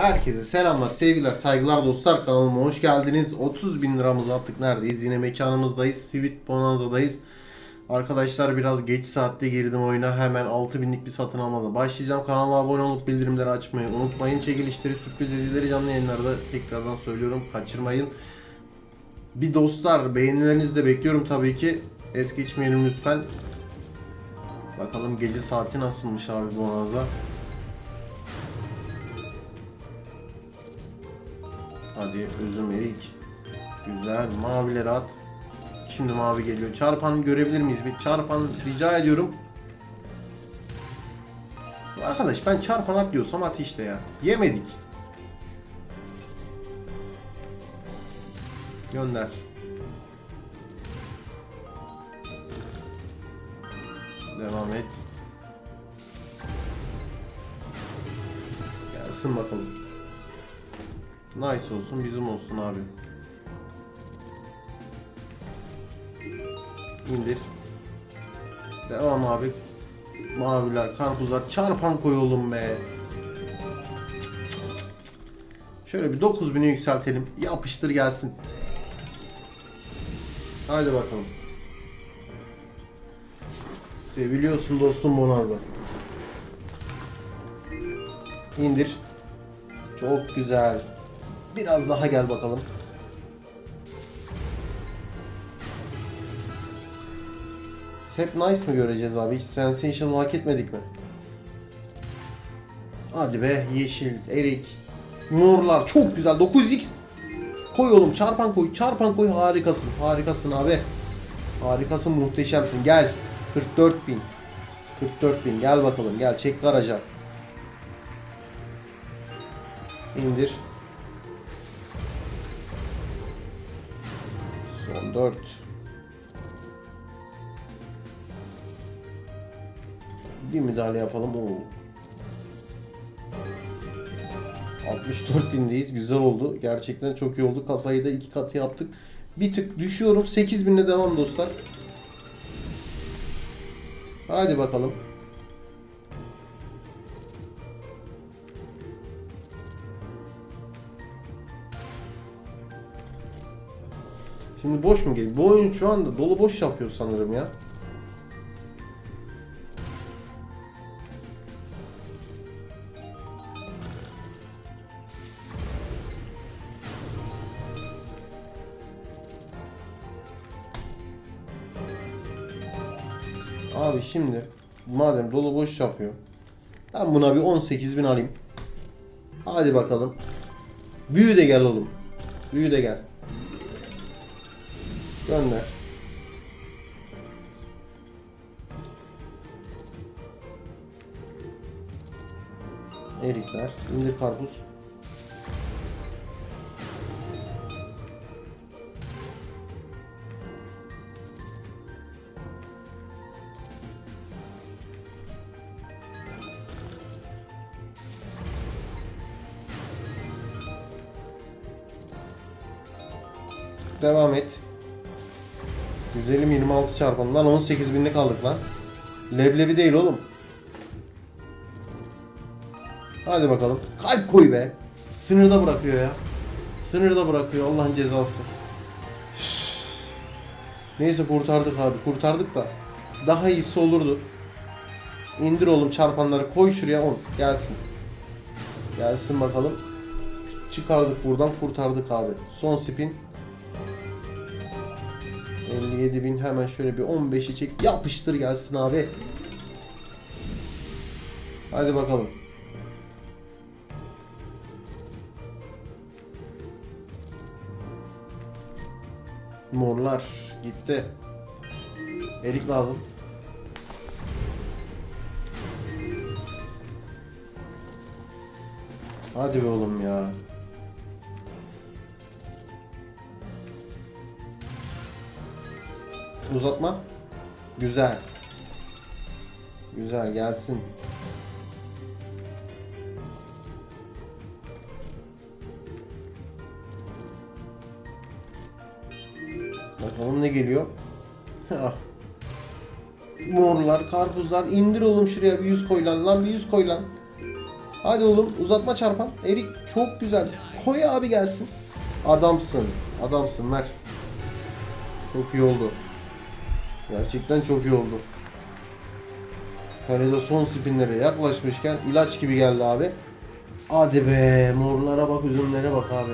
Herkese selamlar, sevgiler, saygılar dostlar kanalıma hoş geldiniz. 30 bin liramızı attık neredeyiz? Yine mekanımızdayız. Sweet Bonanza'dayız. Arkadaşlar biraz geç saatte girdim oyuna. Hemen 6 binlik bir satın almada başlayacağım. Kanala abone olup bildirimleri açmayı unutmayın. Çekilişleri, sürpriz hediyeleri canlı yayınlarda tekrardan söylüyorum. Kaçırmayın. Bir dostlar beğenilerinizi de bekliyorum tabii ki. Es geçmeyelim lütfen. Bakalım gece saati nasılmış abi Bonanza. Hadi üzüm erik. Güzel. Mavileri at. Şimdi mavi geliyor. Çarpan görebilir miyiz? Bir çarpan rica ediyorum. Arkadaş ben çarpan at diyorsam at işte ya. Yemedik. Gönder. Devam et. Gelsin bakalım. Nice olsun bizim olsun abi. İndir. Devam abi. Maviler, karpuzlar çarpan koyalım be. Şöyle bir 9000'e yükseltelim. Yapıştır gelsin. Haydi bakalım. Seviliyorsun dostum Bonanza. İndir. Çok güzel. Biraz daha gel bakalım. Hep nice mi göreceğiz abi? Hiç sensation hak etmedik mi? Hadi be yeşil, erik, morlar çok güzel. 9x koy oğlum çarpan koy, çarpan koy harikasın. Harikasın abi. Harikasın muhteşemsin. Gel. 44 bin. 44 bin gel bakalım gel çek garaja. İndir. Son 4. Bir müdahale yapalım. Oo. 64 bindeyiz. Güzel oldu. Gerçekten çok iyi oldu. Kasayı da iki katı yaptık. Bir tık düşüyorum. 8 binle devam dostlar. Hadi bakalım. Şimdi boş mu geliyor? Bu oyun şu anda dolu boş yapıyor sanırım ya. Abi şimdi madem dolu boş yapıyor. Ben buna bir 18 bin alayım. Hadi bakalım. Büyü de gel oğlum. Büyü de gel. Gönder. Erikler. İndir karpuz. Devam et. Güzelim 26 çarpalım lan 18 binlik kaldık lan. Leblebi değil oğlum. Hadi bakalım. Kalp koy be. Sınırda bırakıyor ya. Sınırda bırakıyor Allah'ın cezası. Neyse kurtardık abi kurtardık da. Daha iyisi olurdu. İndir oğlum çarpanları koy şuraya 10 gelsin. Gelsin bakalım. Çıkardık buradan kurtardık abi. Son spin. 57 bin hemen şöyle bir 15'i çek yapıştır gelsin abi. Hadi bakalım. Morlar gitti. Erik lazım. Hadi be oğlum ya. Uzatma. Güzel. Güzel gelsin. Bakalım ne geliyor. Morlar, karpuzlar indir oğlum şuraya bir yüz koy lan. Lan bir yüz koy lan. Hadi oğlum uzatma çarpan. Erik çok güzel. Koy abi gelsin. Adamsın. Adamsın ver. Çok iyi oldu. Gerçekten çok iyi oldu. Kalede son spinlere yaklaşmışken ilaç gibi geldi abi. Hadi be morlara bak üzümlere bak abi.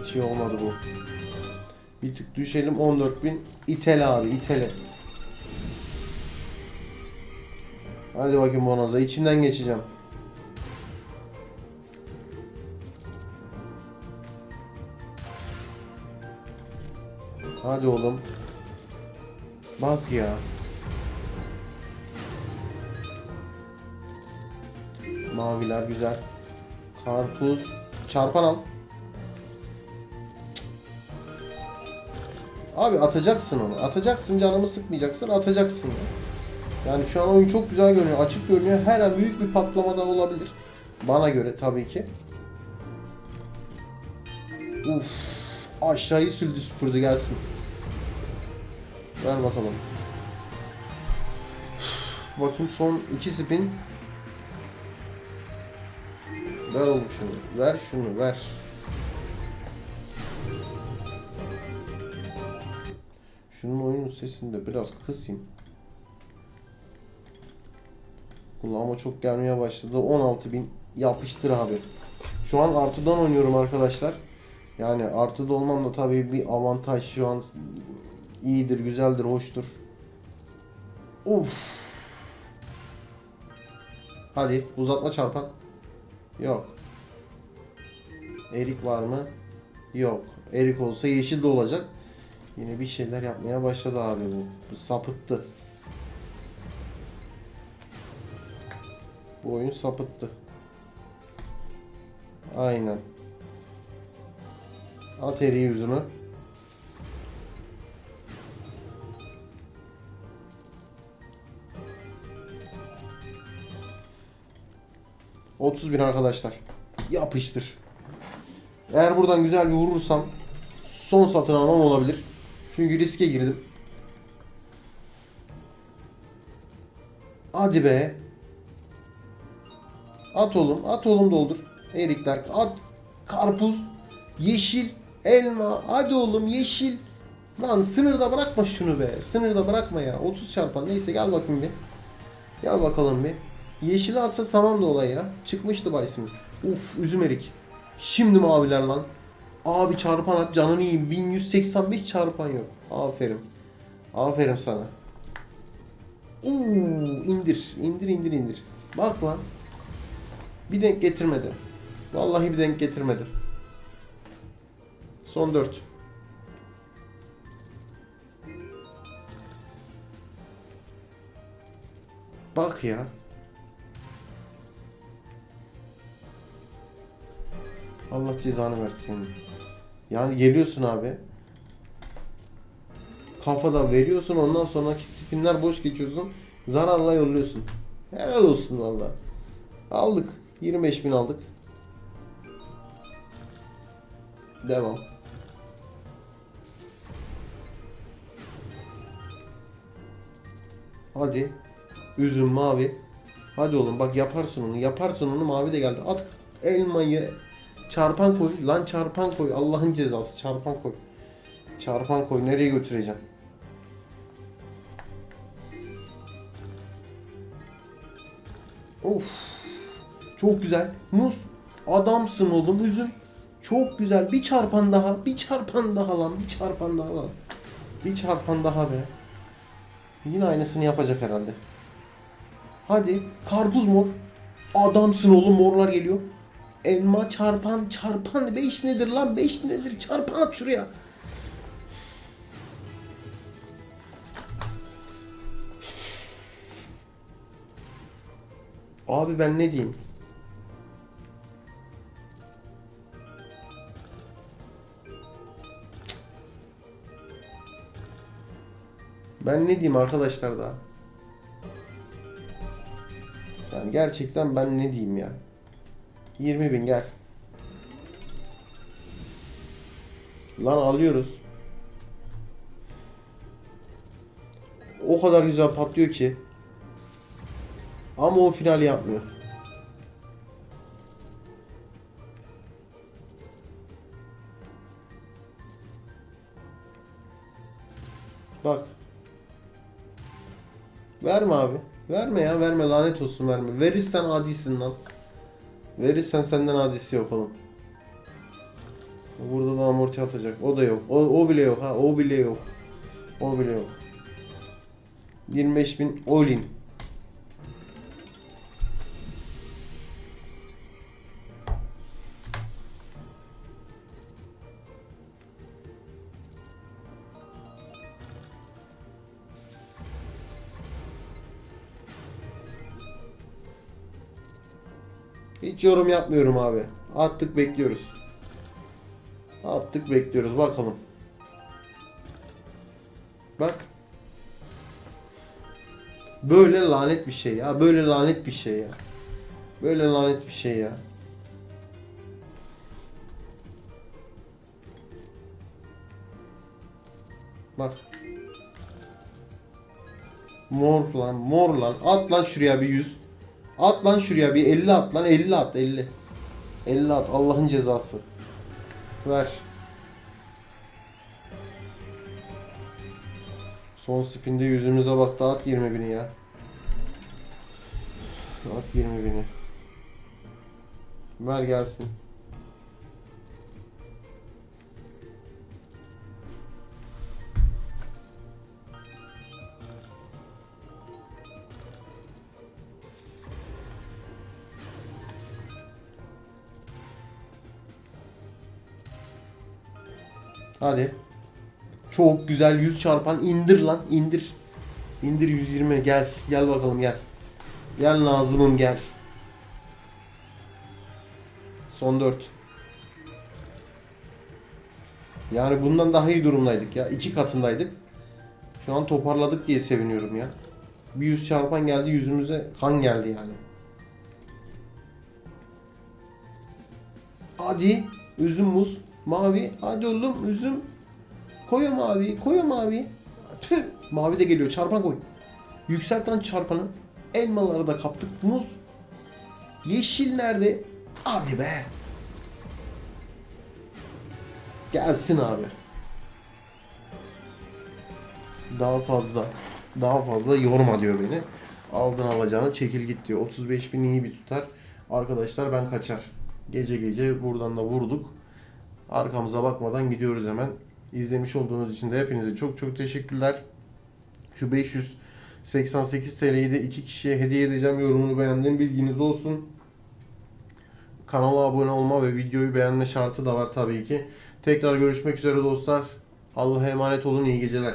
Hiç iyi olmadı bu. Bir tık düşelim 14.000 itele abi itele. Hadi bakayım Bonaza içinden geçeceğim. Hadi oğlum. Bak ya. Maviler güzel. Karpuz. Çarpan al. Abi atacaksın onu. Atacaksın canımı sıkmayacaksın. Atacaksın. ya. Yani şu an oyun çok güzel görünüyor. Açık görünüyor. Her an büyük bir patlama da olabilir. Bana göre tabii ki. Uf. Aşağıyı sürdü süpürdü gelsin. Ver bakalım. Bakayım son iki spin. Ver oğlum şunu. Ver şunu ver. Şunun oyunun sesini de biraz kısayım. Kulağıma çok gelmeye başladı. 16.000 yapıştır abi. Şu an artıdan oynuyorum arkadaşlar. Yani artıda olmam da tabii bir avantaj şu an iyidir, güzeldir, hoştur. Uf. Hadi uzatma çarpan. Yok. Erik var mı? Yok. Erik olsa yeşil de olacak. Yine bir şeyler yapmaya başladı abi bu. Bu sapıttı. Bu oyun sapıttı. Aynen. At eriği yüzüme. 30 bin arkadaşlar. Yapıştır. Eğer buradan güzel bir vurursam son satın almam olabilir. Çünkü riske girdim. Hadi be. At oğlum. At oğlum doldur. Erikler. At. Karpuz. Yeşil. Elma. Hadi oğlum yeşil. Lan sınırda bırakma şunu be. Sınırda bırakma ya. 30 çarpan. Neyse gel bakayım bir. Gel bakalım bir. Yeşili atsa tamam da olay ya. Çıkmıştı bahisimiz. Uf üzüm erik. Şimdi maviler lan. Abi çarpan at canını yiyeyim. 1185 çarpan yok. Aferin. Aferin sana. Oo, indir. indir indir indir. Bak lan. Bir denk getirmedi. Vallahi bir denk getirmedi. Son 4. Bak ya. Allah cezanı versin. Yani geliyorsun abi. Kafadan veriyorsun ondan sonraki spinler boş geçiyorsun. Zararla yolluyorsun. Helal olsun valla. Aldık. 25 bin aldık. Devam. Hadi. Üzüm mavi. Hadi oğlum bak yaparsın onu. Yaparsın onu mavi de geldi. At elmayı. Çarpan koy. Lan çarpan koy. Allah'ın cezası. Çarpan koy. Çarpan koy. Nereye götüreceğim? Of. Çok güzel. Muz. Adamsın oğlum üzüm. Çok güzel. Bir çarpan daha. Bir çarpan daha lan. Bir çarpan daha lan. Bir çarpan daha be. Yine aynısını yapacak herhalde. Hadi. Karpuz mor. Adamsın oğlum morlar geliyor. Elma çarpan çarpan 5 nedir lan 5 nedir çarpan at şuraya. Abi ben ne diyeyim? Ben ne diyeyim arkadaşlar da? Yani gerçekten ben ne diyeyim ya? 20 bin gel. Lan alıyoruz. O kadar güzel patlıyor ki. Ama o final yapmıyor. Bak. Verme abi. Verme ya verme lanet olsun verme. Verirsen adisin lan. Verirsen senden adisi yok oğlum. Burada da amorti atacak. O da yok. O, o bile yok ha. O bile yok. O bile yok. 25.000 all in. Hiç yorum yapmıyorum abi. Attık bekliyoruz. Attık bekliyoruz bakalım. Bak. Böyle lanet bir şey ya. Böyle lanet bir şey ya. Böyle lanet bir şey ya. Bak. Mor lan, mor lan. At lan şuraya bir 100. At lan şuraya bir 50 at lan 50 at 50. 50 at Allah'ın cezası. Ver. Son spinde yüzümüze baktı at 20 bini ya. At 20 bini. Ver gelsin. Hadi. Çok güzel 100 çarpan indir lan indir. İndir 120 gel. Gel bakalım gel. Gel Nazım'ım gel. Son 4. Yani bundan daha iyi durumdaydık ya. iki katındaydık. Şu an toparladık diye seviniyorum ya. Bir 100 çarpan geldi yüzümüze kan geldi yani. Hadi üzüm muz mavi. Hadi oğlum üzüm. Koy o mavi koy o mavi Tüh, mavi de geliyor çarpan koy. Yükselten çarpanı. Elmaları da kaptık muz. Yeşil nerede? Hadi be. Gelsin abi. Daha fazla daha fazla yorma diyor beni. Aldın alacağını çekil git diyor. 35 bin iyi bir tutar. Arkadaşlar ben kaçar. Gece gece buradan da vurduk. Arkamıza bakmadan gidiyoruz hemen. İzlemiş olduğunuz için de hepinize çok çok teşekkürler. Şu 588 TL'yi de iki kişiye hediye edeceğim. Yorumunu beğendiğim bilginiz olsun. Kanala abone olma ve videoyu beğenme şartı da var tabii ki. Tekrar görüşmek üzere dostlar. Allah'a emanet olun. İyi geceler.